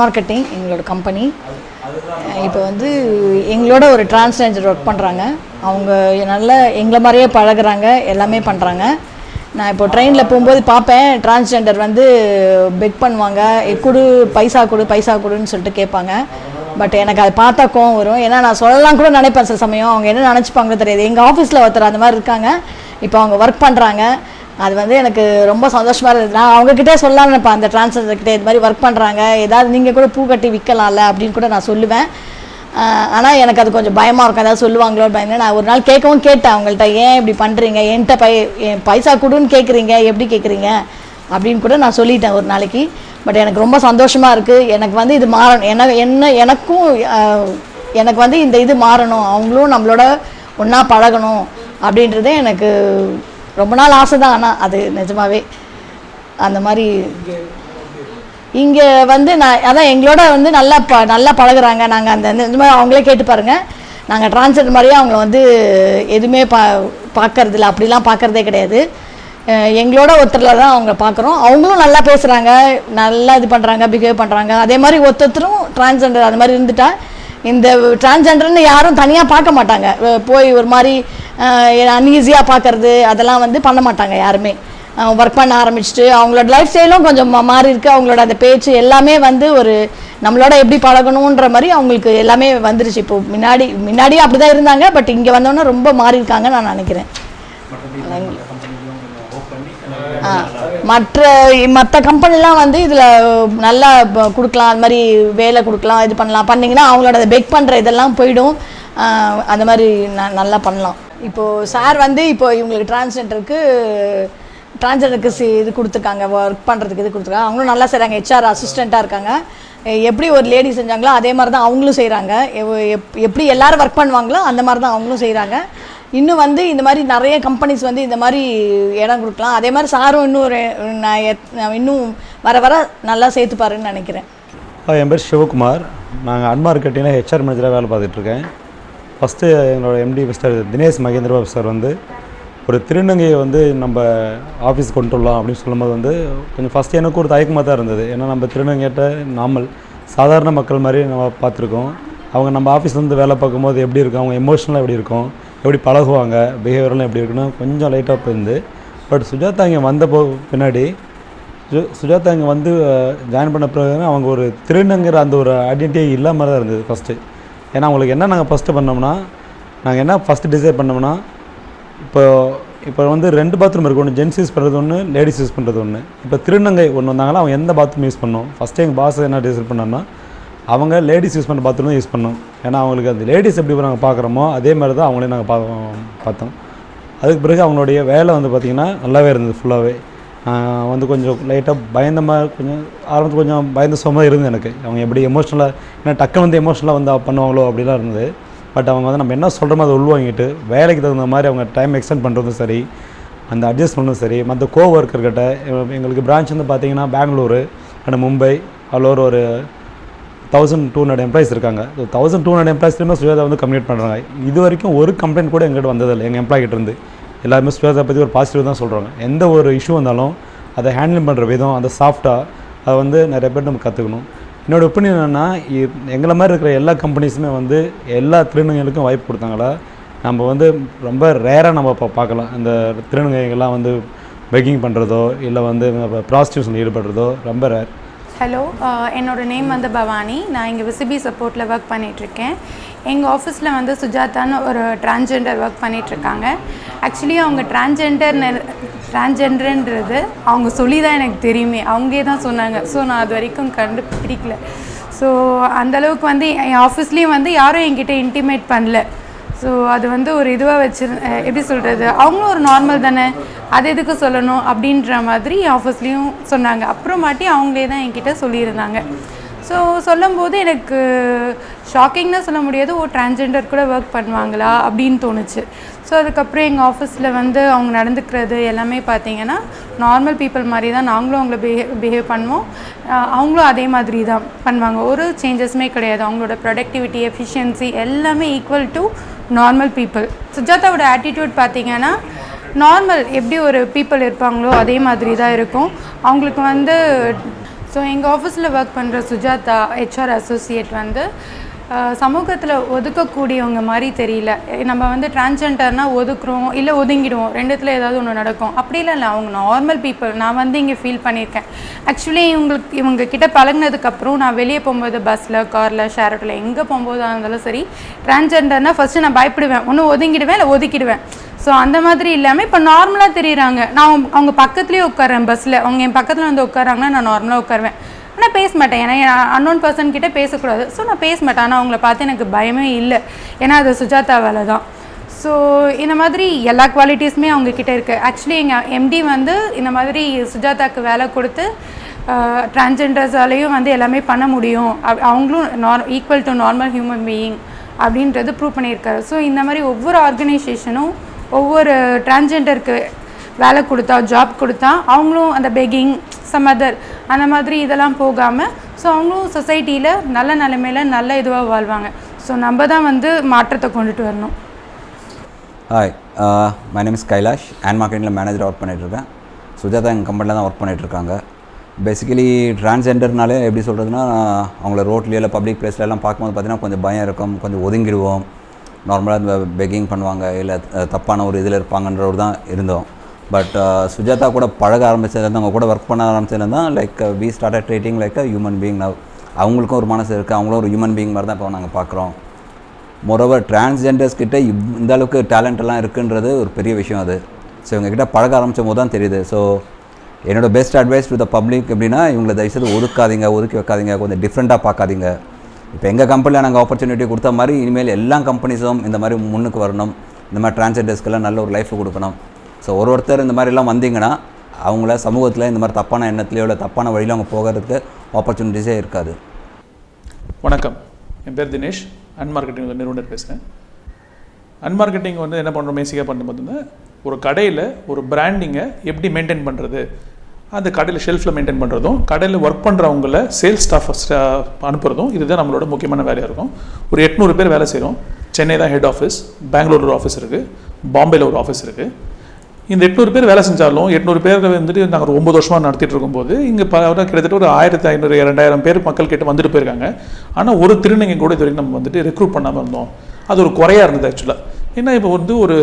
Marketing எங்களோட company இப்போ வந்து எங்களோட ஒரு டிரான்ஸ்லேஞ்சர் ஒர்க் பண்ணுறாங்க அவங்க நல்ல எங்களை மாதிரியே பழகுறாங்க எல்லாமே பண்ணுறாங்க நான் இப்போ ட்ரெயினில் போகும்போது பார்ப்பேன் டிரான்ஸ்ஜெண்டர் வந்து பெக் பண்ணுவாங்க கொடு பைசா கொடு பைசா கொடுன்னு சொல்லிட்டு கேட்பாங்க. பட் எனக்கு அது பார்த்தா கோவம் வரும். ஏன்னா நான் சொல்லலாம் கூட நினைப்பேன் சில சமயம். அவங்க என்ன நினச்சிப்பாங்களோ தெரியாது. எங்கள் ஆஃபீஸில் ஒருத்தர் அந்த மாதிரி இருக்காங்க. இப்போ அவங்க ஒர்க் பண்ணுறாங்க அது வந்து எனக்கு ரொம்ப சந்தோஷமாக இருந்தது. நான் அவங்கக்கிட்டே சொல்லலாம்னு நினைப்பேன் அந்த டிரான்ஸ்ஜெண்டர்கிட்ட இது மாதிரி ஒர்க் பண்ணுறாங்க ஏதாவது நீங்கள் கூட பூ கட்டி விற்கலாம்ல அப்படின்னு கூட நான் சொல்லுவேன். ஆனால் எனக்கு அது கொஞ்சம் பயமாக இருக்கும். ஏதாவது சொல்லுவாங்களோ பயந்து நான் ஒரு நாள் கேட்கவும் கேட்டேன் அவங்கள்ட்ட ஏன் இப்படி பண்ணுறீங்க என்கிட்ட பை என் பைசா கொடுன்னு கேட்குறீங்க எப்படி கேட்குறீங்க அப்படின்னு கூட நான் சொல்லிட்டேன் ஒரு நாளைக்கு. பட் எனக்கு ரொம்ப சந்தோஷமாக இருக்குது எனக்கு வந்து இது மாறணும். எனக்கு என்ன எனக்கும் எனக்கு வந்து இந்த இது மாறணும். அவங்களும் நம்மளோட ஒன்றா பழகணும் அப்படின்றதே எனக்கு ரொம்ப நாள் ஆசை தான் ஆனால் அது நிஜமாவே அந்த மாதிரி இங்கே வந்து நான் அதான் எங்களோட வந்து நல்லா ப நல்லா பழகுறாங்க. நாங்கள் அந்த நிஜமாக மாதிரி அவங்களே கேட்டு பாருங்கள் நாங்கள் டிரான்ஸ்ஜெண்டர் மாதிரியே அவங்கள வந்து எதுவுமே பா பார்க்கறதில்ல அப்படிலாம் பார்க்குறதே கிடையாது. எங்களோட ஒருத்தரில் தான் அவங்க பார்க்குறோம் அவங்களும் நல்லா பேசுகிறாங்க நல்லா இது பண்ணுறாங்க பிஹேவ் பண்ணுறாங்க அதே மாதிரி ஒருத்தரும் டிரான்ஸ்ஜெண்டர் அது மாதிரி இருந்துட்டால் இந்த டிரான்ஸ்ஜெண்டர்னு யாரும் தனியாக பார்க்க மாட்டாங்க. போய் ஒரு மாதிரி அன்ஈஸியாக பார்க்கறது அதெல்லாம் வந்து பண்ண மாட்டாங்க யாருமே. ஒர்க் பண்ண ஆரம்பிச்சுட்டு அவங்களோட லைஃப் ஸ்டைலும் கொஞ்சம் மாறி இருக்கு. அவங்களோட அந்த பேச்சு எல்லாமே வந்து ஒரு நம்மளோட எப்படி பழகணுன்ற மாதிரி அவங்களுக்கு எல்லாமே வந்துருச்சு. இப்போ முன்னாடி முன்னாடியே அப்படி தான் இருந்தாங்க. பட் இங்கே வந்தோன்னே ரொம்ப மாறி இருக்காங்கன்னு நான் நினைக்கிறேன். மற்ற மற்ற கம்பெனிலாம் வந்து இதில் நல்லா கொடுக்கலாம் அது மாதிரி வேலை கொடுக்கலாம் இது பண்ணலாம். பண்ணிங்கன்னா அவங்களோட பெக் பண்ணுற இதெல்லாம் போயிடும். அந்த மாதிரி ந நல்லா பண்ணலாம். இப்போது சார் வந்து இப்போ இவங்களுக்கு டிரான்ஸ்ஜெண்டருக்கு டிரான்ஸ்ஜெண்டருக்கு சி இது கொடுத்துருக்காங்க ஒர்க் பண்ணுறதுக்கு இது கொடுத்துருக்காங்க. அவங்களும் நல்லா செய்கிறாங்க ஹெச்ஆர் அசிஸ்டண்ட்டாக இருக்காங்க. எப்படி ஒரு லேடி செஞ்சாங்களோ அதே மாதிரி தான் அவங்களும் செய்கிறாங்க எப் எப்படி எல்லாரும் ஒர்க் பண்ணுவாங்களோ அந்த மாதிரி தான் அவங்களும் செய்கிறாங்க இன்னும் வந்து இந்த மாதிரி நிறைய கம்பெனிஸ் வந்து இந்த மாதிரி இடம் கொடுக்கலாம். அதே மாதிரி சாரும் இன்னும் ஒரு நான் எத்- நான் இன்னும் வர வர நல்லா சேர்த்துப்பாருன்னு நினைக்கிறேன். என் பேர் சிவகுமார். நாங்கள் அன்மார்க்கெட்டிங்கில் ஹெச்ஆர் மேனேஜராக வேலை பார்த்துட்ருக்கேன் ஃபஸ்ட்டு எங்களோட MD mister Dinesh Mahendrababu sir வந்து ஒரு திருநங்கையை வந்து நம்ம ஆஃபீஸ் கொண்டு வரலாம் அப்படின்னு சொல்லும்போது வந்து கொஞ்சம் ஃபஸ்ட்டு எனக்கு ஒரு தயக்கமாக தான் இருந்தது. ஏன்னா நம்ம திருநங்கையிட்ட நார்மல் சாதாரண மக்கள் மாதிரி நம்ம பார்த்துருக்கோம். அவங்க நம்ம ஆஃபீஸ்லேருந்து வந்து வேலை பார்க்கும்போது எப்படி இருக்கும்? அவங்க எமோஷனலாக எப்படி இருக்கும்? எப்படி பழகுவாங்க பிஹேவியர்லாம் எப்படி இருக்குன்னு கொஞ்சம் லைட்டாக போயிருந்து பட் சுஜாதா இங்கே வந்த போ பின்னாடி சு சுஜாதா இங்கே வந்து ஜாயின் பண்ண பிறகு அவங்க ஒரு திருநங்கிற அந்த ஒரு ஐடென்டிட்டி இல்லாமல் தான் இருந்தது ஃபஸ்ட்டு ஏன்னா அவங்களுக்கு என்ன நாங்கள் ஃபஸ்ட்டு பண்ணோம்னா நாங்கள் என்ன ஃபஸ்ட்டு டிசைட் பண்ணோம்னா இப்போ இப்போ வந்து ரெண்டு பாத்ரூம் இருக்குது ஒன்று ஜென்ஸ் யூஸ் பண்ணுறது ஒன்று லேடிஸ் யூஸ் பண்ணுறது ஒன்று இப்போ திருநங்கை ஒன்று வந்தாங்கன்னா அவங்க எந்த பாத்ரூம் யூஸ் பண்ணோம்? ஃபஸ்ட்டு எங்கள் பாஸ் என்ன டிசைட் பண்ணோம்னா அவங்க லேடிஸ் யூஸ் பண்ண பாத்ரூம் யூஸ் பண்ணோம். ஏன்னா அவங்களுக்கு அந்த லேடிஸ் எப்படி நாங்கள் பார்க்குறோமோ அதே மாதிரி தான் அவங்களையும் நாங்கள் பா பார்த்தோம். அதுக்கு பிறகு அவங்களுடைய வேலை வந்து பார்த்திங்கன்னா நல்லாவே இருந்தது ஃபுல்லாகவே வந்து கொஞ்சம் லைட்டாக பயந்த மாதிரி கொஞ்சம் ஆரம்பத்தில் கொஞ்சம் பயந்த சுகமாக இருந்தது எனக்கு. அவங்க எப்படி எமோஷ்னலாக ஏன்னா டக்குன்னு வந்து எமோஷ்னலாக வந்து பண்ணுவாங்களோ அப்படிலாம் இருந்தது. பட் அவங்க வந்து நம்ம என்ன சொல்கிறோமோ அதை உள்வாங்கிட்டு வேலைக்கு தகுந்த மாதிரி அவங்க டைம் எக்ஸ்டெண்ட் பண்ணுறதும் சரி அந்த அட்ஜஸ்ட் பண்ணதும் சரி மற்ற கோ ஒர்க்கர்கிட்ட எங்களுக்கு பிரான்ச் வந்து பார்த்திங்கன்னா Bengaluru and Mumbai all over ஒரு தௌசண்ட் டூ ஹண்ட்ரட் எம்ப்ளாயிஸ் இருக்காங்க. தௌசண்ட் டூ ஹண்ட்ரட் எம்ப்ளாயிஸ்லேயுமே சுவேதா வந்து கம்ப்ளீட் பண்ணுறாங்க இது வரைக்கும் ஒரு கம்ப்ளைண்ட் கூட எங்கள்கிட்ட வந்ததில்லை. எங்கள் எம்ப்ளாய் கிட்ட இருந்து. எல்லாருமே சுவேதா பற்றி ஒரு பாசிட்டிவ் தான் சொல்கிறாங்க எந்த ஒரு இஷ்யூ வந்தாலும் அதை ஹேண்டில் பண்ணுற விதம் அந்த சாஃப்டாக அதை வந்து நிறைய பேர் நம்ம கற்றுக்கணும் என்னோடய ஒப்பீனியன் என்னென்னா எங்களை மாதிரி இருக்கிற எல்லா கம்பெனிஸுமே வந்து எல்லா திருநங்கைகளுக்கும் வாய்ப்பு கொடுத்தாங்களா? நம்ம வந்து ரொம்ப ரேராக நம்ம இப்போ பார்க்கலாம். இந்த திருநங்கைகள்லாம் வந்து பெக்கிங் பண்ணுறதோ இல்லை வந்து ப்ராஸ்டியூஷனில் ஈடுபடுறதோ ரொம்ப ரேர் ஹலோ uh, என்னோட நேம் வந்து பவானி. நான் இங்கே விசிபி சப்போர்ட்டில் ஒர்க் பண்ணிகிட்ருக்கேன் எங்கள் ஆஃபீஸில் வந்து சுஜாதான்னு ஒரு டிரான்ஜெண்டர் ஒர்க் பண்ணிகிட்ருக்காங்க ஆக்சுவலி அவங்க டிரான்ஜெண்டர் டிரான்ஜெண்டர்ன்றது அவங்க சொல்லி தான் எனக்கு தெரியுமே. அவங்களே தான் சொன்னாங்க. ஸோ நான் அது வரைக்கும் கண்டுபிடிக்கல. ஸோ அந்தளவுக்கு வந்து என் ஆஃபீஸ்லேயும் வந்து யாரும் என்கிட்ட இன்டிமேட் பண்ணல. ஸோ அது வந்து ஒரு இதுவாக வச்சிரு எப்படி சொல்கிறது அவங்களும் ஒரு நார்மல் தானே? அது எதுக்கு சொல்லணும்? அப்படின்ற மாதிரி ஆஃபீஸ்லேயும் சொன்னாங்க. அப்புறமாட்டி அவங்களே தான் என்கிட்ட சொல்லியிருந்தாங்க. ஸோ சொல்லும்போது எனக்கு ஷாக்கிங்னா சொல்ல முடியாது. ஓ டிரான்ஸ்ஜெண்டர் கூட ஒர்க் பண்ணுவாங்களா? அப்படின்னு தோணுச்சு. ஸோ அதுக்கப்புறம் எங்கள் ஆஃபீஸில் வந்து அவங்க நடந்துக்கிறது எல்லாமே பார்த்தீங்கன்னா நார்மல் பீப்புள் மாதிரி தான். நாங்களும் அவங்கள பிஹேவ் பிஹேவ் பண்ணுவோம். அவங்களும் அதே மாதிரி தான் பண்ணுவாங்க. ஒரு சேஞ்சஸுமே கிடையாது. அவங்களோட ப்ரொடக்டிவிட்டி எஃபிஷியன்சி எல்லாமே ஈக்குவல் டு நார்மல் பீப்புள் சுஜாதாவோட ஆட்டிடியூட் பார்த்தீங்கன்னா நார்மல் எப்படி ஒரு பீப்புள் இருப்பாங்களோ அதே மாதிரி தான் இருக்கும். அவங்களுக்கு வந்து ஸோ எங்கள் ஆஃபீஸில் ஒர்க் பண்ணுற சுஜாதா ஹெச்ஆர் அசோசியேட் வந்து சமூகத்தில் ஒதுக்கக்கூடியவங்க மாதிரி தெரியல. நம்ம வந்து டிரான்ஸ்ஜெண்டர்னால் ஒதுக்குறோம் இல்லை ஒதுங்கிடுவோம் ரெண்டுத்தில் ஏதாவது ஒன்று நடக்கும். அப்படிலாம் இல்லை அவங்க நார்மல் பீப்புள் நான் வந்து இங்கே ஃபீல் பண்ணியிருக்கேன். ஆக்சுவலி இவங்களுக்கு இவங்க கிட்ட பழகுனதுக்கப்புறம் நான் வெளியே போகும்போது பஸ்ஸில் காரில் ஷேர் ஆட்டோவில் எங்கே போகும்போதாக இருந்தாலும் சரி டிரான்ஸ்ஜெண்டர்னால் ஃபஸ்ட்டு நான் பயப்படுவேன். ஒன்று ஒதுங்கிடுவேன் இல்லை ஒதுக்கிடுவேன். ஸோ அந்த மாதிரி இல்லாமல் இப்போ நார்மலாக தெரியுறாங்க. நான் அவங்க- அவங்க பக்கத்துலேயே உட்காரேன் பஸ்ஸில் அவங்க என் பக்கத்தில் வந்து உட்காராங்கன்னா நான் நார்மலாக உட்காருவேன். ஆனால் பேச மாட்டேன். ஏன்னா அன்னோன் பர்சன் கிட்டே பேசக்கூடாது. ஸோ நான் பேச மாட்டேன். ஆனால் அவங்கள பார்த்து எனக்கு பயமே இல்லை. ஏன்னா அது சுஜாதா வேலை தான். ஸோ இந்த மாதிரி எல்லா குவாலிட்டிஸுமே அவங்கக்கிட்ட இருக்குது ஆக்சுவலி எங்கள் எம்டி வந்து இந்த மாதிரி சுஜாதாக்கு வேலை கொடுத்து டிரான்ஜெண்டர்ஸாலேயும் வந்து எல்லாமே பண்ண முடியும். அவங்களும் nor equal to normal human being அப்படின்றது ப்ரூவ் பண்ணியிருக்காரு. ஸோ இந்த மாதிரி ஒவ்வொரு ஆர்கனைசேஷனும் ஒவ்வொரு டிரான்ஜெண்டருக்கு வேலை கொடுத்தா ஜாப் கொடுத்தா அவங்களும் அந்த பெக்கிங் சம் அதர் அந்த மாதிரி இதெல்லாம் போகாமல் ஸோ அவங்களும் சொசைட்டியில் நல்ல நிலைமையில் நல்ல இதுவாக வாழ்வாங்க. ஸோ நம்ம தான் வந்து மாற்றத்தை கொண்டுட்டு வரணும். Hi my name is Kailash and மார்க்கெட்டில் மேனேஜர் ஒர்க் பண்ணிகிட்ருக்கேன் சுஜாதா எங்கள் கம்பெனியில் தான் ஒர்க் பண்ணிகிட்ருக்காங்க பேசிக்கலி டிரான்ஸ்ஜெண்டர்னாலே எப்படி சொல்கிறதுனா அவங்கள ரோட்லேயோ இல்லை பப்ளிக் பிளேஸ்லலாம் பார்க்கும்போது பார்த்தீங்கன்னா கொஞ்சம் பயம் இருக்கும் கொஞ்சம் ஒதுங்கிடுவோம். நார்மலாக இந்த பெக்கிங் பண்ணுவாங்க இல்லை தப்பான ஒரு இதில் இருப்பாங்கன்றவர் தான் இருந்தோம். பட் சுஜாதா uh, கூட பழக ஆரம்பித்ததுலேருந்து அவங்க கூட ஒர்க் பண்ண ஆரம்பிச்சதுலேருந்து தான் like we start treating like a human being now அவங்களுக்கும் ஒரு மனசு இருக்குது அவங்களும் ஒரு ஹியூமன் பீயிங் மாதிரி தான் இப்போ நாங்கள் பார்க்குறோம் மொரோவர் டிரான்ஸ்ஜெண்டர்ஸ் கிட்டே இவ் இந்த அளவுக்கு டேலண்ட் எல்லாம் இருக்குன்றது ஒரு பெரிய விஷயம் அது. ஸோ இவங்ககிட்ட பழக ஆரம்பித்த போது தான் தெரியுது. ஸோ என்னோட best advice to the public எப்படின்னா இவங்களை தயவுசெய்து ஒதுக்காதீங்க ஒதுக்கி வைக்காதீங்க கொஞ்சம் டிஃப்ரெண்ட்டாக பார்க்காதீங்க. இப்போ எங்கள் கம்பெனியில் நாங்கள் ஆப்பர்ச்சுனிட்டி கொடுத்த மாதிரி இனிமேல் எல்லா கம்பெனிஸும் இந்த மாதிரி முன்னுக்கு வரணும். இந்த மாதிரி டிரான்ஸ்ஜெண்டர்ஸ்க்கெல்லாம் நல்ல ஒரு லைஃப் கொடுக்கணும். ஸோ ஒரு ஒருத்தர் இந்த மாதிரிலாம் வந்தீங்கன்னா அவங்கள சமூகத்தில் இந்த மாதிரி தப்பான எண்ணத்துலையோ இல்லை தப்பான வழியில் அவங்க போகிறதுக்கு ஆப்பர்ச்சுனிட்டிஸே இருக்காது. வணக்கம். என் பேர் தினேஷ். அன் மார்க்கெட்டிங் நிறுவனர் பேசுகிறேன் அன் மார்க்கெட்டிங் வந்து என்ன பண்ணுறோம் பேசிக்காக பண்ண ஒரு கடையில் ஒரு பிராண்டிங்கை எப்படி மெயின்டைன் பண்ணுறது அந்த கடையில் ஷெல்ஃபில் மெயின்டைன் பண்ணுறதும் கடையில் ஒர்க் பண்ணுறவங்கள சேல்ஸ் ஸ்டாஃப் அனுப்புகிறதும் இதுதான் நம்மளோட முக்கியமான வேலையாக இருக்கும். ஒரு எட்நூறு பேர் வேலை செய்கிறோம் சென்னை தான் ஹெட் ஆஃபீஸ் பெங்களூர் ஒரு ஆஃபீஸ் இருக்குது பாம்பேயில் ஒரு ஆஃபீஸ் இருக்குது இந்த எட்நூறு பேர் வேலை செஞ்சாலும் எட்நூறு பேர் வந்துட்டு நாங்கள் ஒரு ஒம்பது வருஷமாக நடத்திட்டு இருக்கும்போது இங்கே கிட்டத்தட்ட ஒரு ஆயிரத்தி ஐநூறு இரண்டாயிரம் பேர் மக்கள் கிட்ட வந்துட்டு போயிருக்காங்க. ஆனால் ஒரு திருநங்கை கூட இது வரைக்கும் நம்ம வந்துட்டு ரெக்ரூட் பண்ணாமல் இருந்தோம். அது ஒரு குறையாக இருந்தது ஆக்சுவலாக ஏன்னா இப்போ வந்து ஒரு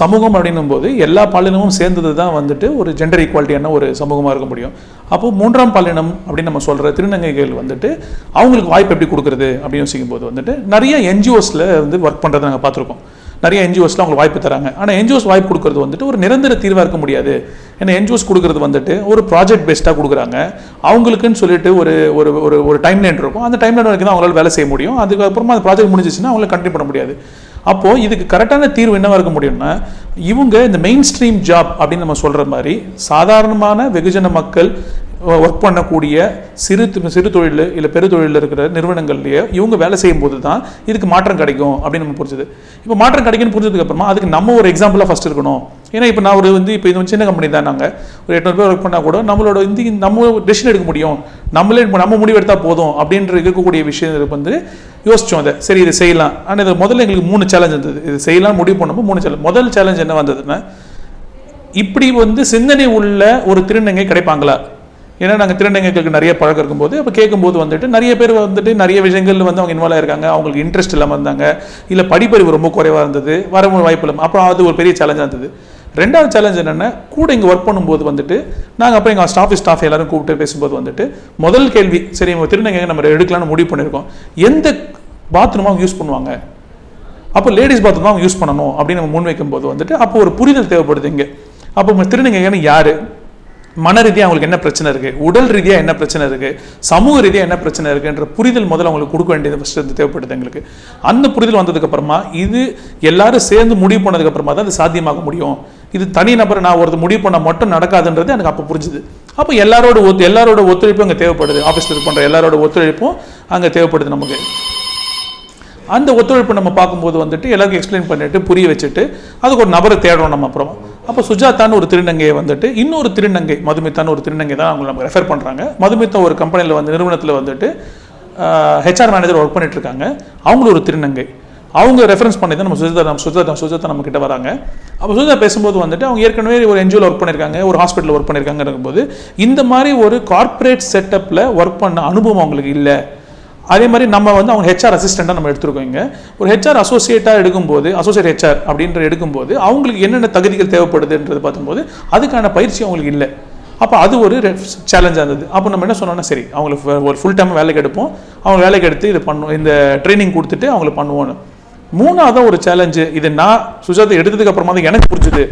சமூகம் அப்படின்னும் போது எல்லா பாலினமும் சேர்ந்தது தான் வந்துட்டு ஒரு ஜெண்டர் ஈக்குவாலிட்டியான ஒரு சமூகமாக இருக்க முடியும். அப்போது மூன்றாம் பாலினம் அப்படின்னு நம்ம சொல்கிற திருநங்கைகள் வந்துட்டு அவங்களுக்கு வாய்ப்பு எப்படி கொடுக்குறது அப்படின்னு யோசிக்கும் போது வந்துட்டு நிறைய என்ஜிஓஸில் வந்து ஒர்க் பண்ணுறதை நாங்கள் பார்த்துருக்கோம். நிறைய என்ஜிஓஸ்லாம் அவங்களுக்கு வாய்ப்பு தராங்க. ஆனால் என்ஜிஓஸ் வாய்ப்பு கொடுக்கறது வந்துட்டு ஒரு நிரந்தர தீர்வாக இருக்க முடியாது. ஏன்னா என்ஜிஓஸ் கொடுக்குறது வந்துட்டு ஒரு ப்ராஜெக்ட் பேஸ்டாக கொடுக்குறாங்க. அவங்களுக்குன்னு சொல்லிட்டு ஒரு ஒரு ஒரு ஒரு டைம் லைன் இருக்கும். அந்த டைம் லைன் வரைக்கும் தான் அவங்களால வேலை செய்ய முடியும். அதுக்கப்புறமா அந்த ப்ராஜெக்ட் முடிஞ்சிச்சுன்னா அவங்கள கண்டினியூ பண்ண முடியாது. அப்போது இதுக்கு கரெக்டான தீர்வு என்னவாக இருக்க முடியும்னா இவங்க இந்த மெயின் ஸ்ட்ரீம் ஜாப் அப்படின்னு நம்ம சொல்கிற மாதிரி சாதாரணமான வெகுஜன மக்கள் ஒர்க் பண்ணக்கூடிய சிறு சிறு தொழில் இல்லை பெரு தொழிலில் இருக்கிற நிறுவனங்கள்லேயே இவங்க வேலை செய்யும் போது தான் இதுக்கு மாற்றம் கிடைக்கும் அப்படின்னு நம்ம புரிஞ்சுது. இப்போ மாற்றம் கிடைக்கும்னு புரிஞ்சதுக்கப்புறமா அதுக்கு நம்ம ஒரு எக்ஸாம்பிளாக ஃபஸ்ட் இருக்கணும். ஏன்னா இப்போ நான் ஒரு வந்து இப்போ இது சின்ன கம்பெனி தான் நாங்கள் ஒரு எட்நூறு பேர் ஒர்க் பண்ணால் கூட நம்மளோட வந்து நம்ம டெசிஷன் எடுக்க முடியும். நம்மளே நம்ம முடிவு எடுத்தால் போதும் அப்படின்ற இருக்கக்கூடிய விஷயம் வந்து யோசித்தோம் அதை சரி இதை செய்யலாம். ஆனால் இது முதல்ல எங்களுக்கு மூணு சேலஞ்ச் இருந்தது. இது செய்யலாம் முடிவு பண்ணும்போது மூணு சேலஞ்ச் முதல் சேலஞ்ச் என்ன வந்ததுன்னா இப்படி வந்து சிந்தனை உள்ள ஒரு திருநங்கை கிடைப்பாங்களா? ஏன்னா நாங்கள் திருநங்கைகளுக்கு நிறைய பழக்கம் இருக்கும்போது அப்போ கேட்கும்போது வந்துட்டு நிறைய பேர் வந்துட்டு நிறைய விஷயங்கள் வந்து அவங்க இன்வால்வ் ஆயிருக்காங்க அவங்களுக்கு இன்ட்ரெஸ்ட் இல்லாமல் இருந்தாங்க இல்லை படிப்பறிவு ரொம்ப குறைவாக இருந்தது வர வாய்ப்பு இல்லாமல் அப்புறம் அது ஒரு பெரிய சேலஞ்சாக இருந்தது. ரெண்டாவது சேலஞ்ச் என்னென்னா கூட இங்கே ஒர்க் பண்ணும்போது வந்துட்டு நாங்கள் அப்புறம் எங்கள் ஸ்டாஃப் ஸ்டாஃப் எல்லாரும் கூப்பிட்டு பேசும்போது வந்துட்டு முதல் கேள்வி சரி இவங்க திருநங்கைங்க நம்ம எடுக்கலாம்னு முடிவு பண்ணியிருக்கோம். எந்த பாத்ரூமாக அவங்க யூஸ் பண்ணுவாங்க? அப்போ லேடிஸ் பாத்ரூம் தான் அவங்க யூஸ் பண்ணணும் அப்படின்னு நம்ம முன்வைக்கும் போது வந்துட்டு அப்போ ஒரு புரிதல் தேவைப்படுது இங்கே. அப்போ உங்க திருநங்கைன்னு யாரு? மன ரீதியாக அவங்களுக்கு என்ன பிரச்சனை இருக்குது உடல் ரீதியாக என்ன பிரச்சனை இருக்குது சமூக ரீதியாக என்ன பிரச்சனை இருக்குன்ற புரிதல் முதல்ல அவங்களுக்கு கொடுக்க வேண்டியது ஃபஸ்ட்டு தேவைப்படுது எங்களுக்கு. அந்த புரிதல் வந்ததுக்கப்புறமா இது எல்லாரும் சேர்ந்து முடிவு போனதுக்கப்புறமா தான் அது சாத்தியமாக முடியும். இது தனி நபர் நான் ஒருத்தர் முடிவு பண்ண மட்டும் நடக்காதுன்றது எனக்கு அப்போ புரிஞ்சுது. அப்போ எல்லாரோட ஒத்து எல்லாரோட ஒத்துழைப்பும் அங்கே தேவைப்படுது. ஆஃபீஸில் ஒர்க் பண்ணுற எல்லாரோட ஒத்துழைப்பும் அங்கே தேவைப்படுது நமக்கு. அந்த ஒத்துழைப்பு நம்ம பார்க்கும்போது வந்துட்டு எல்லாருக்கும் எக்ஸ்பிளைன் பண்ணிட்டு புரிய வச்சுட்டு அதுக்கு ஒரு நபரை தேடுறோம் நம்ம அப்புறம். அப்போ சுஜாதான்னு ஒரு திருநங்கையை வந்துட்டு இன்னொரு திருநங்கை மதுமித்தான்னு ஒரு திருநங்கை தான் அவங்க நமக்கு ரெஃபர் பண்ணுறாங்க மதுமித்தம் ஒரு கம்பெனியில் வந்து நிறுவனத்தில் வந்துட்டு ஹெச்ஆர் மேனேஜர் ஒர்க் பண்ணிட்டு இருக்காங்க. அவங்களும் ஒரு திருநங்கை. அவங்க ரெஃபரன்ஸ் பண்ணி தான் நம்ம சுஜாதா நம்ம சுஜாதா சுஜாதா நம்ம கிட்ட வராங்க. அப்போ சுஜாதா பேசும்போது வந்துட்டு அவங்க ஏற்கனவே ஒரு என்ஜிஓவில் ஒர்க் பண்ணியிருக்காங்க ஒரு ஹாஸ்பிட்டலில் ஒர்க் பண்ணியிருக்காங்க போது இந்த மாதிரி ஒரு கார்ப்பரேட் செட்டப்பில் ஒர்க் பண்ண அனுபவம் அவங்களுக்கு இல்லை. அதே மாதிரி நம்ம வந்து அவங்க ஹெச்ஆர் அசிஸ்டண்ட்டாக நம்ம எடுத்துருக்கோம் இங்கே. ஒரு ஹெச்ஆர் அசோசியேட்டாக எடுக்கும்போது அசோசியேட் ஹெச்ஆர் அப்படின்ற எடுக்கும்போது அவங்களுக்கு என்னென்ன தகுதிகள் தேவைப்படுதுன்றது பார்க்கும்போது அதுக்கான பயிற்சி அவங்களுக்கு இல்லை. அப்போ அது ஒரு சேலஞ்சாக இருந்தது. அப்போ நம்ம என்ன சொன்னோம்னா சரி அவங்களுக்கு ஒரு ஃபுல் டைம் வேலைக்கு எடுப்போம். அவங்க வேலைக்கு எடுத்து இது பண்ணுவோம் இந்த ட்ரைனிங் கொடுத்துட்டு அவங்களுக்கு பண்ணுவோன்னு மூணாவது ஒரு சேலஞ்சு இது நான் சுஜாதா எடுத்ததுக்கு அப்புறமா தான் எனக்கு புரிஞ்சுது.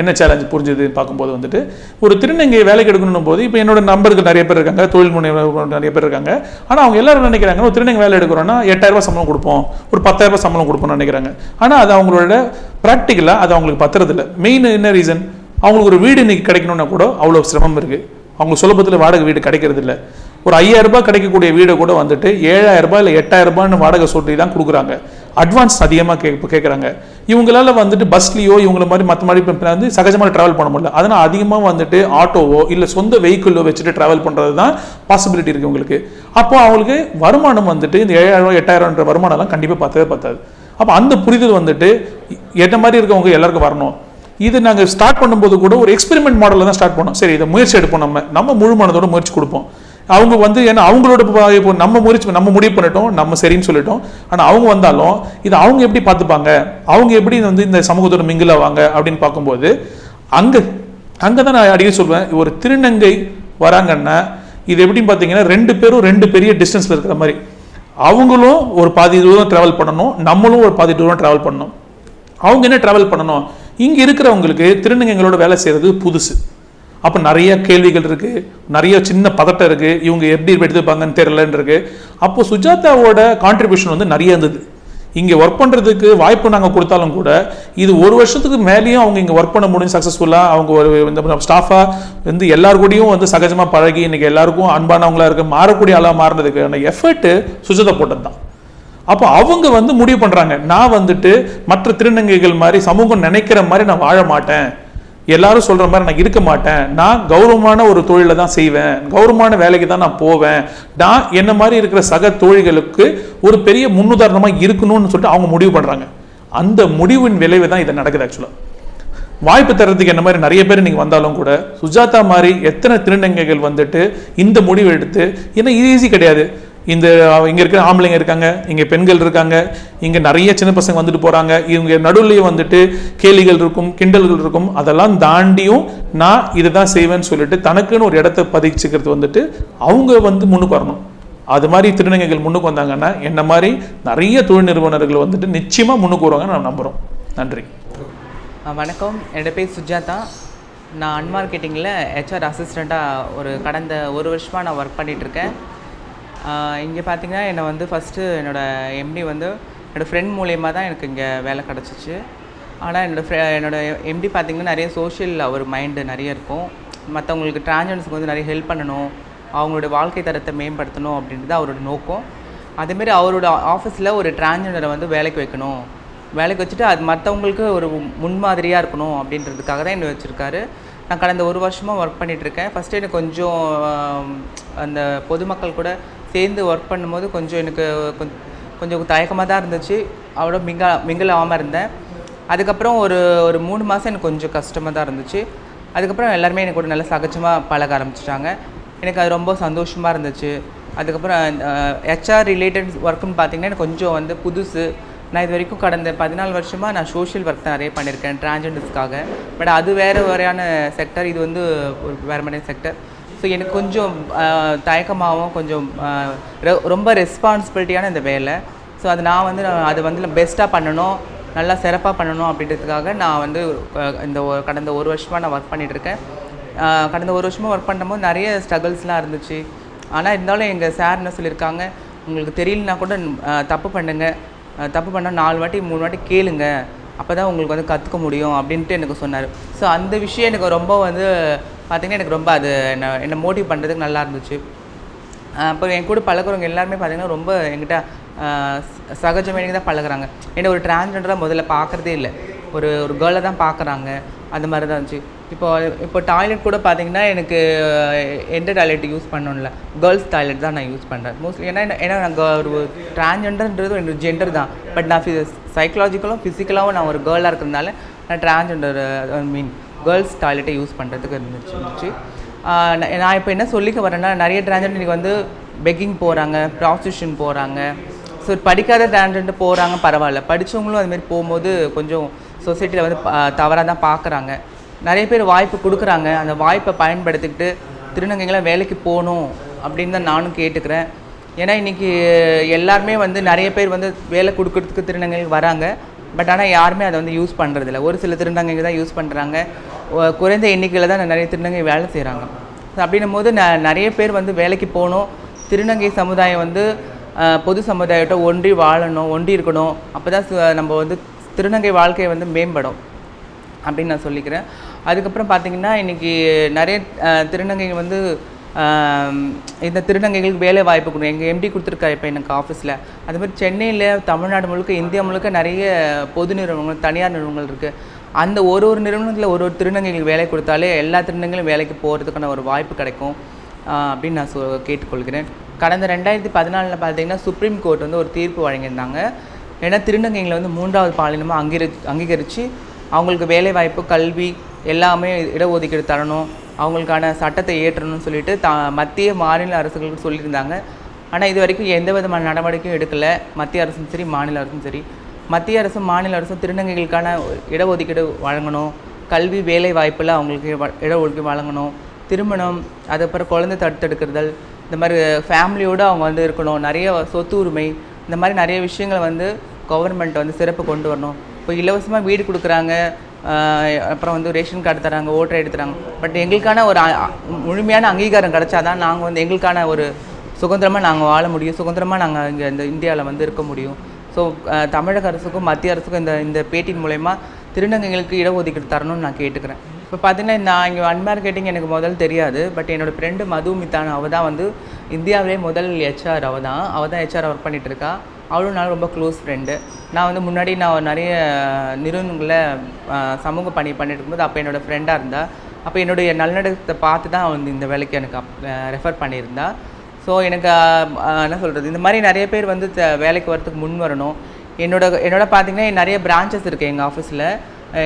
என்ன சேலஞ்ச் புரிஞ்சுதுன்னு பார்க்கும்போது வந்துட்டு ஒரு திருநங்கை வேலைக்கு எடுக்கணும் போது இப்போ என்னோட நம்பருக்கு நிறைய பேர் இருக்காங்க தொழில் முனைவர் நிறைய பேர் இருக்காங்க. ஆனால் அவங்க எல்லாரும் நினைக்கிறாங்க ஒரு திருநங்கை வேலை எடுக்கிறோம்னா எட்டாயிரரூபா சம்பளம் கொடுப்போம் ஒரு பத்தாயிரம் சம்பளம் கொடுப்போம்னு நினைக்கிறாங்க. ஆனால் அது அவங்களோட ப்ராக்டிக்கலாக அது அவங்களுக்கு பத்துறதில்ல. மெயின் என்ன ரீசன் அவங்களுக்கு ஒரு வீடு இன்னைக்கு கிடைக்கணும்னா கூட அவ்வளோ சிரமம் இருக்குது அவங்களுக்கு சுலபத்தில் வாடகை வீடு கிடைக்கிறது இல்லை ஒரு ஐயாயிரரூபா கிடைக்கக்கூடிய வீடை கூட வந்துட்டு ஏழாயிரம் இல்லை எட்டாயிரரூபான்னு வாடகை சொல்லி தான் கொடுக்குறாங்க. அட்வான்ஸ் அதிகமாக கே கேட்குறாங்க இவங்களால வந்துட்டு பஸ்லேயோ இவங்கள மாதிரி மற்ற மாதிரி வந்து சகஜமாக ட்ராவல் பண்ண முடியல. அதனால் அதிகமாக வந்துட்டு ஆட்டோவோ இல்லை சொந்த வெஹிக்கிளோ வச்சுட்டு ட்ராவல் பண்ணுறது தான் பாசிபிலிட்டி இருக்குது உங்களுக்கு அப்போ அவங்களுக்கு வருமானம் வந்துட்டு இந்த ஏழாயிரம் எட்டாயிரம்ன்ற வருமானம்லாம் கண்டிப்பாக பார்த்ததே பார்த்தாது அப்போ அந்த புரிதல் வந்துட்டு என்ன மாதிரி இருக்கவங்க எல்லாருக்கும் வரணும். இது நாங்கள் ஸ்டார்ட் பண்ணும்போது கூட ஒரு எக்ஸ்பெரிமெண்ட் மாடலில் தான் ஸ்டார்ட் பண்ணோம். சரி இதை முயற்சி எடுப்போம் நம்ம. நம்ம முழு மனதோட முயற்சி கொடுப்போம். அவங்க வந்து ஏன்னா அவங்களோட இப்போ நம்ம முயற்சி நம்ம முடிவு பண்ணிட்டோம் நம்ம சரின்னு சொல்லிட்டோம். ஆனால் அவங்க வந்தாலும் இது அவங்க எப்படி பார்த்துப்பாங்க? அவங்க எப்படி வந்து இந்த சமூகத்தோட மிங்கில் ஆவாங்க அப்படின்னு பார்க்கும்போது அங்கே அங்கே தான் நான் அடிக்கடி சொல்வேன் ஒரு திருநங்கை வராங்கன்னா இது எப்படின்னு பார்த்தீங்கன்னா ரெண்டு பேரும் ரெண்டு பெரிய டிஸ்டன்ஸில் இருக்கிற மாதிரி. அவங்களும் ஒரு பாதி தூரம் ட்ராவல் பண்ணணும் நம்மளும் ஒரு பாதி தூரம் ட்ராவல் பண்ணணும். அவங்க என்ன ட்ராவல் பண்ணணும்? இங்கே இருக்கிறவங்களுக்கு திருநங்கைங்களோட வேலை செய்கிறது புதுசு. அப்போ நிறைய கேள்விகள் இருக்குது நிறைய சின்ன பதட்டம் இருக்குது இவங்க எப்படி எடுத்துப்பாங்கன்னு தெரிலன்னு இருக்குது அப்போது சுஜாதாவோட கான்ட்ரிபியூஷன் வந்து நிறைய இருந்தது. இங்கே ஒர்க் பண்ணுறதுக்கு வாய்ப்பு நாங்கள் கொடுத்தாலும் கூட இது ஒரு வருஷத்துக்கு மேலேயும் அவங்க இங்கே ஒர்க் பண்ண முடியும் சக்ஸஸ்ஃபுல்லாக அவங்க ஒரு இந்த ஸ்டாஃபாக வந்து எல்லார் கூடயும் வந்து சகஜமாக பழகி இன்றைக்கி எல்லாருக்கும் அன்பானவங்களாக இருக்க மாறக்கூடிய ஆளாக மாறினதுக்கான எஃபர்ட்டு சுஜாதா போட்டது தான். அப்போ அவங்க வந்து முடிவு பண்ணுறாங்க நான் வந்துட்டு மற்ற திருநங்கைகள் மாதிரி சமூகம் நினைக்கிற மாதிரி நான் வாழ மாட்டேன். எல்லாரும் சொல்ற மாதிரி நான் இருக்க மாட்டேன். நான் கௌரவமான ஒரு தொழிலை தான் செய்வேன். கௌரவமான வேலைக்கு தான் நான் போவேன். நான் என்ன மாதிரி இருக்கிற சக தொழில்களுக்கு ஒரு பெரிய முன்னுதாரணமா இருக்கணும்னு சொல்லிட்டு அவங்க முடிவு பண்றாங்க. அந்த முடிவின் விளைவு தான் இது நடக்குது ஆக்சுவலா வாய்ப்பு தர்றதுக்கு என்ன மாதிரி நிறைய பேர் நீங்க வந்தாலும் கூட சுஜாதா மாதிரி எத்தனை திருநங்கைகள் வந்துட்டு இந்த முடிவு எடுத்து ஏன்னா ஈஸி கிடையாது. இந்த இங்கே இருக்கிற ஆம்பளைங்க இருக்காங்க இங்கே பெண்கள் இருக்காங்க இங்கே நிறைய சின்ன பசங்க வந்துட்டு போகிறாங்க இவங்க நடுவுலயே வந்துட்டு கேலிகள் இருக்கும் கிண்டல்கள் இருக்கும் அதெல்லாம் தாண்டியும் நான் இதை தான் செய்வேன்னு சொல்லிட்டு தனக்குன்னு ஒரு இடத்த பதிச்சுக்கிறது வந்துட்டு அவங்க வந்து முன்னுக்கு வரணும். அது மாதிரி திருநங்கைகள் முன்னுக்கு வந்தாங்கன்னா என்ன மாதிரி நிறைய தொழில் நிறுவனர்கள் வந்துட்டு நிச்சயமாக முன்னுக்கு வருவாங்க நான் நம்புகிறோம் நன்றி. வணக்கம். என்னோட பேர் சுஜாதா. நான் அன்மார்க்கெட்டிங்கில் ஹெச்ஆர் அசிஸ்டண்ட்டாக ஒரு கடந்த ஒரு வருஷமாக நான் ஒர்க் பண்ணிகிட்ருக்கேன் இங்கே பார்த்தீங்கன்னா என்னை வந்து ஃபஸ்ட்டு என்னோடய எம்டி வந்து என்னோடய ஃப்ரெண்ட் மூலயமா தான் எனக்கு இங்கே வேலை கிடச்சிச்சு. ஆனால் என்னோடய ஃப்ரெ என்னோட எம்டி பார்த்தீங்கன்னா நிறைய சோஷியல் அவர் மைண்டு நிறைய இருக்கும். மற்றவங்களுக்கு டிரான்ஜெண்டர்ஸ்க்கு வந்து நிறைய ஹெல்ப் பண்ணணும். அவங்களோட வாழ்க்கை தரத்தை மேம்படுத்தணும் அப்படின்றது அவரோட நோக்கம். அதேமாரி அவரோட ஆஃபீஸில் ஒரு டிரான்ஜெண்டரை வந்து வேலைக்கு வைக்கணும். வேலைக்கு வச்சுட்டு அது மற்றவங்களுக்கு ஒரு முன்மாதிரியாக இருக்கணும் அப்படின்றதுக்காக தான் என்னை வச்சுருக்காரு. நான் கடந்த ஒரு வருஷமாக ஒர்க் பண்ணிகிட்ருக்கேன் ஃபஸ்ட்டு எனக்கு கொஞ்சம் அந்த பொதுமக்கள் கூட சேர்ந்து ஒர்க் பண்ணும்போது கொஞ்சம் எனக்கு கொஞ்சம் கொஞ்சம் தயக்கமாக தான் இருந்துச்சு. அவ்வளோ மிங்க மிங்கில் ஆகாமல் இருந்தேன். அதுக்கப்புறம் ஒரு ஒரு மூணு மாதம் எனக்கு கொஞ்சம் கஷ்டமாக தான் இருந்துச்சு. அதுக்கப்புறம் எல்லாருமே எனக்கு கூட நல்லா சகஜமாக பழக ஆரம்பிச்சிட்டாங்க. எனக்கு அது ரொம்ப சந்தோஷமாக இருந்துச்சு. அதுக்கப்புறம் ஹெச்ஆர் ரிலேட்டட் ஒர்க்குன்னு பார்த்திங்கன்னா எனக்கு கொஞ்சம் வந்து புதுசு நான் இது வரைக்கும் கடந்த பதினாலு வருஷமாக நான் சோஷியல் ஒர்க் தான் நிறைய பண்ணியிருக்கேன் டிரான்ஜெண்டர்ஸ்க்காக பட் அது வேறு வரையான செக்டர் இது வந்து ஒரு வேறு செக்டர் ஸோ எனக்கு கொஞ்சம் தயக்கமாகவும் கொஞ்சம் ரொம்ப ரெஸ்பான்சிபிலிட்டியான இந்த வேலை. ஸோ அது நான் வந்து நான் அது வந்து பெஸ்ட்டாக பண்ணணும் நல்லா சிறப்பாக பண்ணணும் அப்படின்றதுக்காக நான் வந்து இந்த கடந்த ஒரு வருஷமாக நான் ஒர்க் பண்ணிகிட்ருக்கேன் கடந்த ஒரு வருஷமாக ஒர்க் பண்ணும்போது நிறைய ஸ்ட்ரகிள்ஸ்லாம் இருந்துச்சு. ஆனால் இருந்தாலும் எங்கள் சார் என்ன சொல்லியிருக்காங்க உங்களுக்கு தெரியலனா கூட தப்பு பண்ணுங்கள் தப்பு பண்ணால் நாலு வாட்டி மூணு வாட்டி கேளுங்க. அப்போ தான் உங்களுக்கு வந்து கற்றுக்க முடியும் அப்படின்ட்டு எனக்கு சொன்னார். ஸோ அந்த விஷயம் எனக்கு ரொம்ப வந்து பார்த்திங்கன்னா எனக்கு ரொம்ப அது என்ன என்னை மோட்டிவ் பண்ணுறதுக்கு நல்லா இருந்துச்சு. அப்போ என் கூட பழகுறவங்க எல்லாருமே பார்த்தீங்கன்னா ரொம்ப என்கிட்ட சகஜமாக தான் பழகுறாங்க. என்ன ஒரு டிரான்ஸ்ஜெண்டராக முதல்ல பார்க்குறதே இல்லை. ஒரு ஒரு கேர்ளை தான் பார்க்குறாங்க அந்த மாதிரி தான் இருந்துச்சு. இப்போ இப்போ டாய்லெட் கூட பார்த்தீங்கன்னா எனக்கு எந்த டாய்லெட் யூஸ் பண்ணணும்ல? கேர்ள்ஸ் டாய்லெட் தான் நான் யூஸ் பண்ணுறேன் மோஸ்ட்லி ஏன்னா என்ன- ஏன்னா நான் ஒரு டிரான்ஜெண்டர்ன்றது என்னோட ஜெண்டர் தான். பட் நான் சைக்கலாஜிக்கலும் ஃபிசிக்கலாகவும் நான் ஒரு கேர்ளாக இருக்கிறதுனால நான் டிரான்ஜெண்டர் ஐ மீன் கேர்ள்ஸ் டாய்லெட்டை யூஸ் பண்ணுறதுக்கு இருந்துச்சு. இருந்துச்சு நான் நான் இப்போ என்ன சொல்லிக்க வரேன்னா நிறைய டிரான்ஜெண்டர் இன்றைக்கி வந்து பெக்கிங் போகிறாங்க ப்ராஸ்டியூஷன் போகிறாங்க ஸோ படிக்காத டிரான்ஜெண்டர் போகிறாங்க பரவாயில்ல. படித்தவங்களும் அதுமாரி போகும்போது கொஞ்சம் சொசைட்டியில் வந்து தவறாக தான் பார்க்குறாங்க நிறைய பேர் வாய்ப்பு கொடுக்குறாங்க. அந்த வாய்ப்பை பயன்படுத்திக்கிட்டு திருநங்கைகளாம் வேலைக்கு போகணும் அப்படின்னு தான் நானும் கேட்டுக்கிறேன். ஏன்னா இன்றைக்கி எல்லாருமே வந்து நிறைய பேர் வந்து வேலை கொடுக்கறதுக்கு திருநங்கைகள் வராங்க. பட் ஆனால் யாருமே அதை வந்து யூஸ் பண்ணுறதில்ல ஒரு சில திருநங்கைங்க தான் யூஸ் பண்ணுறாங்க குறைந்த எண்ணிக்கையில் தான் நிறைய திருநங்கை வேலை செய்கிறாங்க அப்படின்னும் போது ந நிறைய பேர் வந்து வேலைக்கு போகணும். திருநங்கை சமுதாயம் வந்து பொது சமுதாயத்தை ஒன்றி வாழணும் ஒன்றி இருக்கணும். அப்போ தான் நம்ம வந்து திருநங்கை வாழ்க்கையை வந்து மேம்படும். அப்படின்னு நான் சொல்லிக்கிறேன். அதுக்கப்புறம் பார்த்தீங்கன்னா இன்றைக்கி நிறைய திருநங்கைகள் வந்து இந்த திருநங்கைகளுக்கு வேலை வாய்ப்பு கொடுங்க எங்கள் எம்டி கொடுத்துருக்கா இப்போ எனக்கு ஆஃபீஸில் அது மாதிரி சென்னையில் தமிழ்நாடு முழுக்க இந்தியா முழுக்க நிறைய பொது நிறுவனங்கள் தனியார் நிறுவனங்கள் இருக்குது அந்த ஒரு ஒரு நிறுவனத்தில் ஒரு ஒரு திருநங்கைகளுக்கு வேலை கொடுத்தாலே எல்லா திருநங்கைகளும் வேலைக்கு போகிறதுக்கான ஒரு வாய்ப்பு கிடைக்கும் அப்படின்னு நான் சொ கேட்டுக்கொள்கிறேன். கடந்த ரெண்டாயிரத்தி பதினாலில் பார்த்தீங்கன்னா சுப்ரீம் கோர்ட் வந்து ஒரு தீர்ப்பு வழங்கியிருந்தாங்க. ஏன்னா திருநங்கைகளை வந்து மூன்றாவது பாலினமாக அங்கீகரி அங்கீகரித்து அவங்களுக்கு வேலைவாய்ப்பு கல்வி எல்லாமே இடஒதுக்கீடு தரணும் அவங்களுக்கான சட்டத்தை ஏற்றணும்னு சொல்லிட்டு த மத்திய மாநில அரசுகளுக்கு சொல்லியிருந்தாங்க. ஆனால் இது வரைக்கும் எந்த விதமான நடவடிக்கையும் எடுக்கலை. மத்திய அரசும் சரி மாநில அரசும் சரி. மத்திய அரசும் மாநில அரசும் திருநங்கைகளுக்கான இடஒதுக்கீடு வழங்கணும். கல்வி வேலை வாய்ப்பில் அவங்களுக்கு வ- இடஒதுக்கீடு வழங்கணும். திருமணம் அதுக்கப்புறம் குழந்தை தடுத்தெடுக்கிறதல் இந்த மாதிரி ஃபேமிலியோடு அவங்க வந்து இருக்கணும். நிறைய சொத்து உரிமை இந்த மாதிரி நிறைய விஷயங்களை வந்து கவர்மெண்ட் வந்து சிறப்பு கொண்டு வரணும். இப்போ இலவசமாக வீடு கொடுக்குறாங்க. அப்புறம் வந்து ரேஷன் கார்டு தராங்க ஓட்டர் எடுத்துறாங்க தராங்க. பட் எங்களுக்கான ஒரு அ- முழுமையான அங்கீகாரம் கிடைச்சாதான் நாங்கள் வந்து எங்களுக்கான ஒரு சுதந்திரமாக நாங்கள் வாழ முடியும் சுதந்திரமாக நாங்கள் இங்கே இந்த இந்தியாவில் வந்து இருக்க முடியும். ஸோ தமிழக அரசுக்கும் மத்திய அரசுக்கும் இந்த இந்த பேட்டியின் மூலயமா திருநங்கைகளுக்கு இடஒதுக்கீடு தரணும்னு நான் கேட்டுக்கிறேன். இப்போ பார்த்தீங்கன்னா நான் இங்கே அன்மார்க்கெட்டிங் எனக்கு முதல் தெரியாது. பட் என்னோடய ஃப்ரெண்டு மது மித்தான் அவள் தான் வந்து இந்தியாவிலே முதல் ஹெச்ஆர் அவள் தான் அவள் தான் ஹெச்ஆர் ஒர்க் பண்ணிகிட்ருக்கா இருக்கா. அவளும் நான் ரொம்ப க்ளோஸ் ஃப்ரெண்டு நான் வந்து முன்னாடி நான் நிறைய நிறுவனங்களில் சமூக பணி பண்ணிட்டு இருக்கும்போது அப்போ என்னோடய ஃப்ரெண்டாக இருந்தா. அப்போ என்னுடைய நல்லடக்கத்தை பார்த்து தான் வந்து இந்த வேலைக்கு எனக்கு ரெஃபர் பண்ணியிருந்தா. ஸோ எனக்கு என்ன சொல்கிறது இந்த மாதிரி நிறைய பேர் வந்து வேலைக்கு வரத்துக்கு முன் வரணும். என்னோட என்னோட பார்த்தீங்கன்னா நிறைய பிரான்ச்சஸ் இருக்குது எங்கள் ஆஃபீஸில்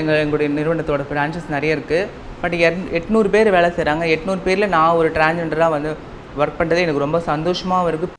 எங்கள் எங்களுடைய நிறுவனத்தோட பிரான்ச்சஸ் நிறைய இருக்குது பட் எட்நூறு பேர் வேலை செய்கிறாங்க எட்நூறு பேரில் நான் ஒரு டிரான்ஜெண்டராக வந்து ஒர்க் பண்ணுறது எனக்கு ரொம்ப சந்தோஷமாகவும் இருக்குது